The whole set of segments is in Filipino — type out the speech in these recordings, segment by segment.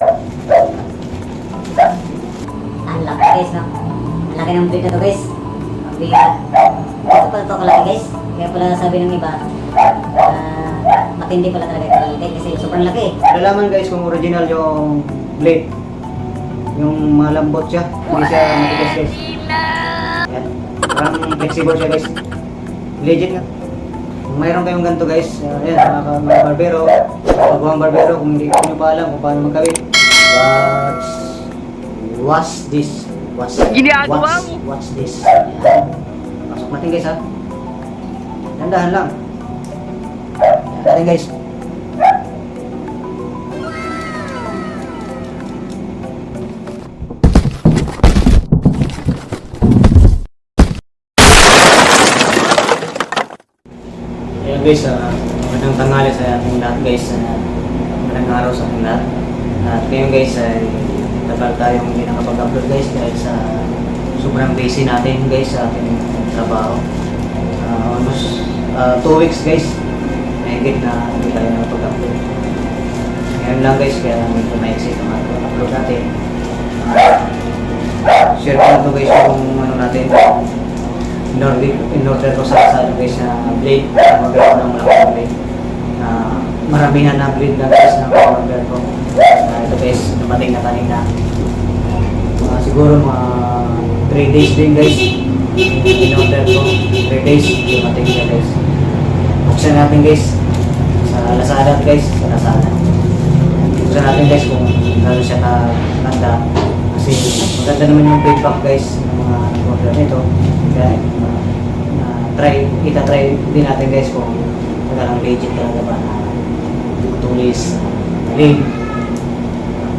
Ang laki guys, no? Ang laki ng breed na to guys. Ang bigat. Ito pala to kalaki guys. Kaya pala sabi ng iba, ah, matindi pala talaga ito kalaki kasi sobrang laki. Nalaman guys kung original yung blade. Yung malambot siya. Hindi siya matigas guys. Yan. Parang flexible siya guys. Legit nga. Kung mayroon kayong ganito guys, uh, yan, mga, mga barbero, pagawang barbero, kung hindi ko nyo pa alam kung paano magkawit, watch, watch this. Watch, watch, watch this. Yan. Pasok natin guys ha. Dandahan lang. Yan natin guys. Guys, uh, magandang tanghali sa ating lahat guys. Uh, magandang araw sa ating lahat. At ngayon guys, ay tagal tayong hindi nakapag-upload guys dahil sa sobrang busy natin guys sa ating trabaho. Uh, almost uh, two weeks guys, mahigit na hindi tayo nakapag-upload. Ngayon lang guys, kaya medyo ma-exit ang upload natin. Uh, share ko na to guys yung ano natin, in order, in order ko sa sa guys na blade, mag-order ng malaking blade. na maramihan na blade na guys na order ko. Uh, ito guys, dumating na kanina. Uh, siguro mga 3 days din guys. In order ko, 3 days, dumating na guys. Buksan natin guys sa Lazada guys, sa Lazada. Buksan natin guys kung gano'n siya kaganda. Kasi maganda naman yung feedback guys ng mga order nito. Kaya uh, na try, ita-try din natin guys kung talagang legit talaga ba na tulis, galing,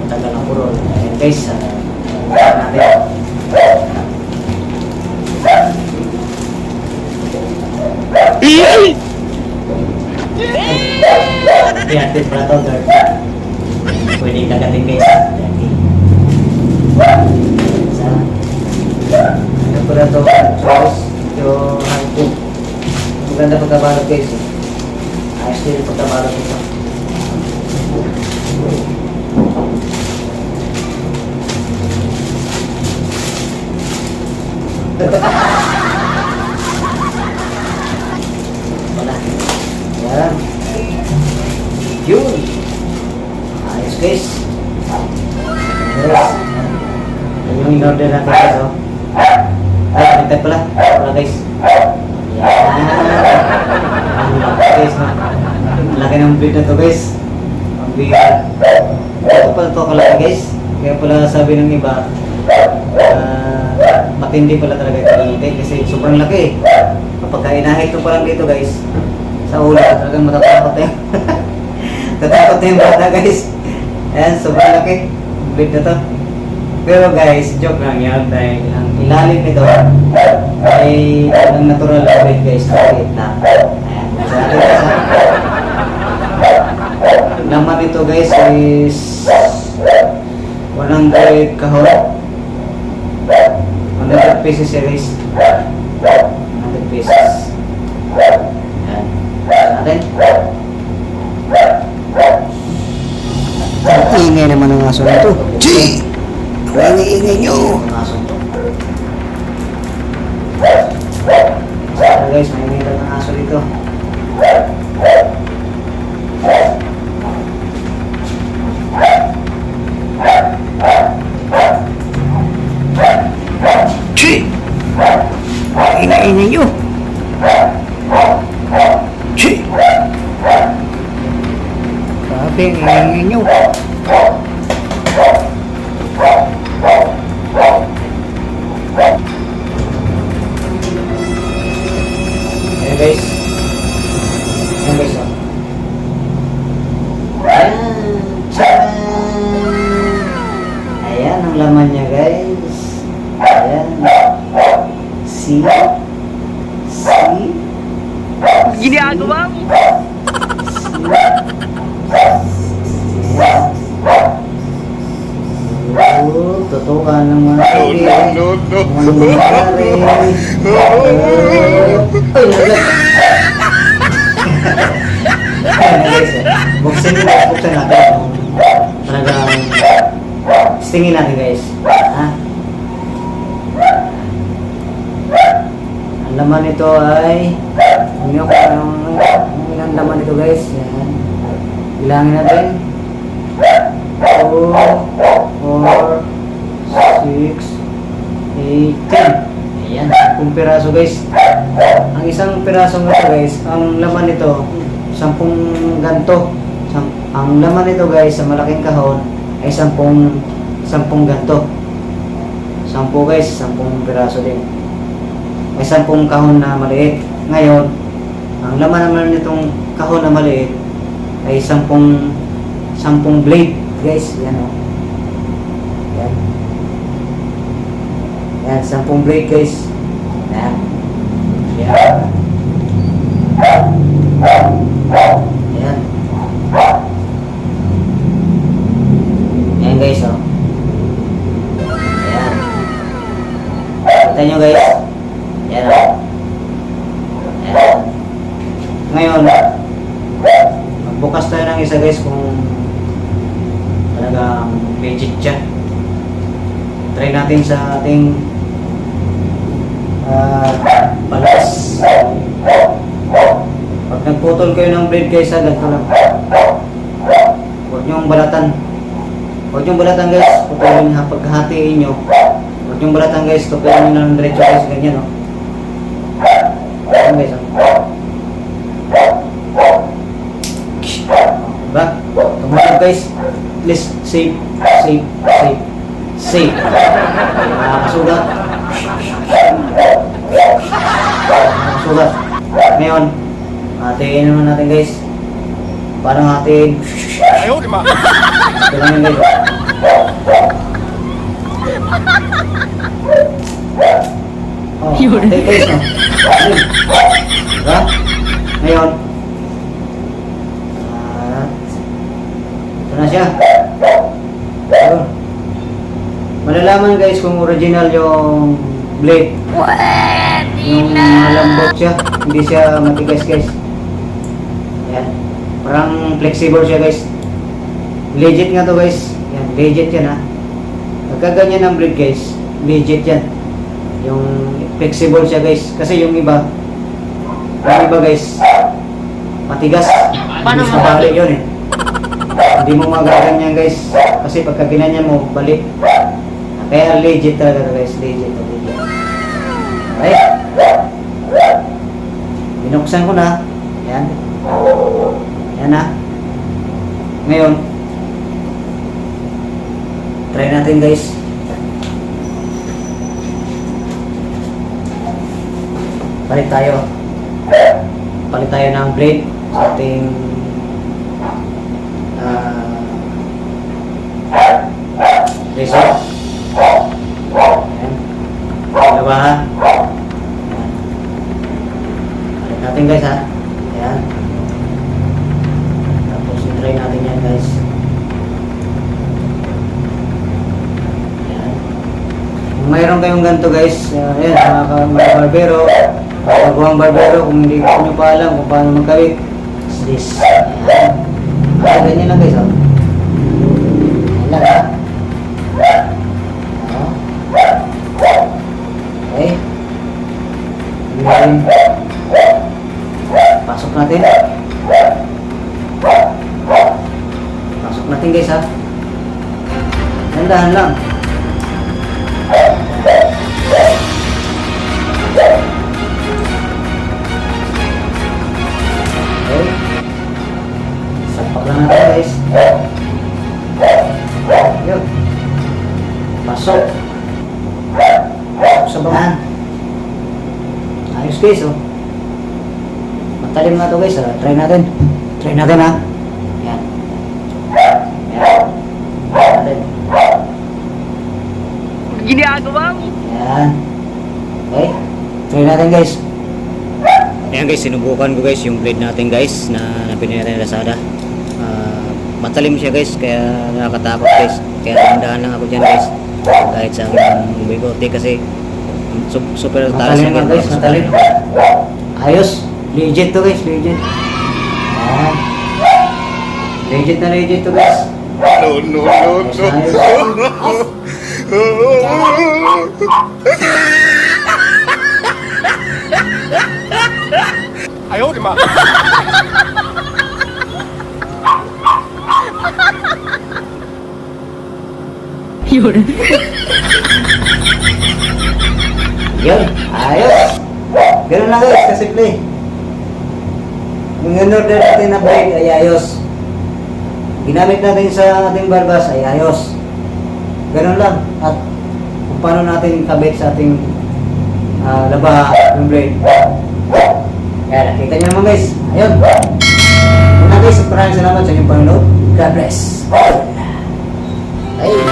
matagal ang puro. Ayan guys, uh, natin. Ayan, din pala to, third. Pwede kagating guys. Sa ano pala to sauce yung hangkong maganda pagkabalot guys eh. ayos din yung pagkabalot ito wala yan yun ayos guys Yes. In-order natin guys, oh. Ay, baliktad pala. Wala guys. Yan. Ang guys, no? Laki ng breed na to guys. Ang bigat. Ito pala to kalaki guys. Kaya pala sabi ng iba, ah, matindi pala talaga ito kalaki kasi sobrang laki. Kapag inahit ko pa lang dito guys, sa ulo, talagang matatakot na yun. Tatakot na yung bata guys. Ayan, sobrang laki. Breed na to. Pero guys, joke lang yan dahil ang ilalim nito ay ang natural na breed guys na gitna. Ayan. Ang Laman nito guys is 100 kahon. 100 pieces series. 100 pieces. Ayan. Natin. Ingay naman ng aso na ito. Gee! Ang ingay nyo! So guys, may meron ng aso dito. Ang ingay-ingay nyo! Gee! Grabe, ang ingay nyo. No, no, no, no. Ano nangyari? Ay, eh. Buksan nyo, buksan natin. Talagang testingin natin guys. Ha? Ang laman nito ay kung anong ang ilang laman nito guys. Yan. Bilangin natin. 2, 4, 6, 8, 10. Ayan, 10 piraso guys. Ang isang piraso nito guys, ang laman nito, 10 ganto. Ang laman nito guys sa malaking kahon ay 10 10 ganto. 10 guys, 10 piraso din. May 10 kahon na maliit. Ngayon, ang laman naman nitong kahon na maliit ay 10 10 blade guys, yan o. Yan, 10 blade guys. Yan. Yan. Yan. Yan guys, oh. Yan. Kita nyo guys. Yan, oh. Yan. Ngayon, magbukas tayo ng isa guys kung talagang legit siya. Try natin sa ating ah, balas. Pag nagputol kayo ng blade guys, ha, ganito lang. Huwag niyong balatan. Huwag niyong balatan guys, putulin ha, paghahatiin niyo. Huwag niyong balatan guys, tupirin niyo ng diretso guys, ganyan o. Ayan guys, oh. Diba? Tumunod guys. Please, safe, safe, safe, safe. Nakakasugat. Nakakasugat. Ngayon, hatiin naman natin guys. Paano hatiin? Ito lang yun guys. Oh, Yun. hatiin guys, no? Ayun. Diba? Ngayon, at ito na siya. Ayun. Malalaman guys kung original yung blade. Yung malambot siya. Hindi siya matigas guys. Ayan. Parang flexible siya guys. Legit nga to guys. Yan, legit yan ha. Pagka ganyan ang blade guys, legit yan. Yung flexible siya guys. Kasi yung iba, yung iba guys, matigas. Paano Hindi mo sa balik yun eh. Hindi mo magaganyan guys. Kasi pagka ginanyan mo, balik. Kaya legit talaga guys. Legit. legit. Okay. Binuksan ko na. Yan. Yan na. Ngayon, try natin guys. Palit tayo. Palit tayo ng blade sa ating ah razor. Ayan. Dalawa ha. Ayan. Palit natin guys ha. Ayan. Tapos i-try natin yan guys. Ayan. Kung mayroon kayong ganito guys, uh, ayan, mga, mga barbero, magawa barbero, kung hindi nyo pa alam kung paano magkawit, is this. Ayan. Ah, ganyan lang guys, oh. Ayan lang, ha. Okay. Ayan. Natin. Pasok natin guys, ha. Dandahan lang. Okay. Sapak lang natin guys. Yun. Pasok. Pasok sa bahan. Ayos guys oh. Matalim na to guys ah. Try natin. Try natin ha. Yan. Yan. Try natin. Ginagawa mo. Yan. Okay. Try natin guys. Ayan guys, sinubukan ko guys yung blade natin guys na napili natin sa Lazada. Ah, matalim siya guys, kaya nakakatakot guys. Kaya dahan lang ako dyan guys. Kahit sa aking bigote kasi su- super talas nga, guys, matalim. Ayos. Legit to guys, legit. Ayan. Legit na legit to guys. No, no, no, Ayos, ayos. Yun, ayos. Ganun lang guys, kasimple. In-order natin na brake ay ayos. Ginamit natin sa ating barbas ay ayos. Ganun lang. At kung paano natin kabit sa ating uh, labaha yung brake. Kaya nakita nyo naman guys. Ayun. Una guys, maraming salamat sa inyong panonood. God bless. Ay.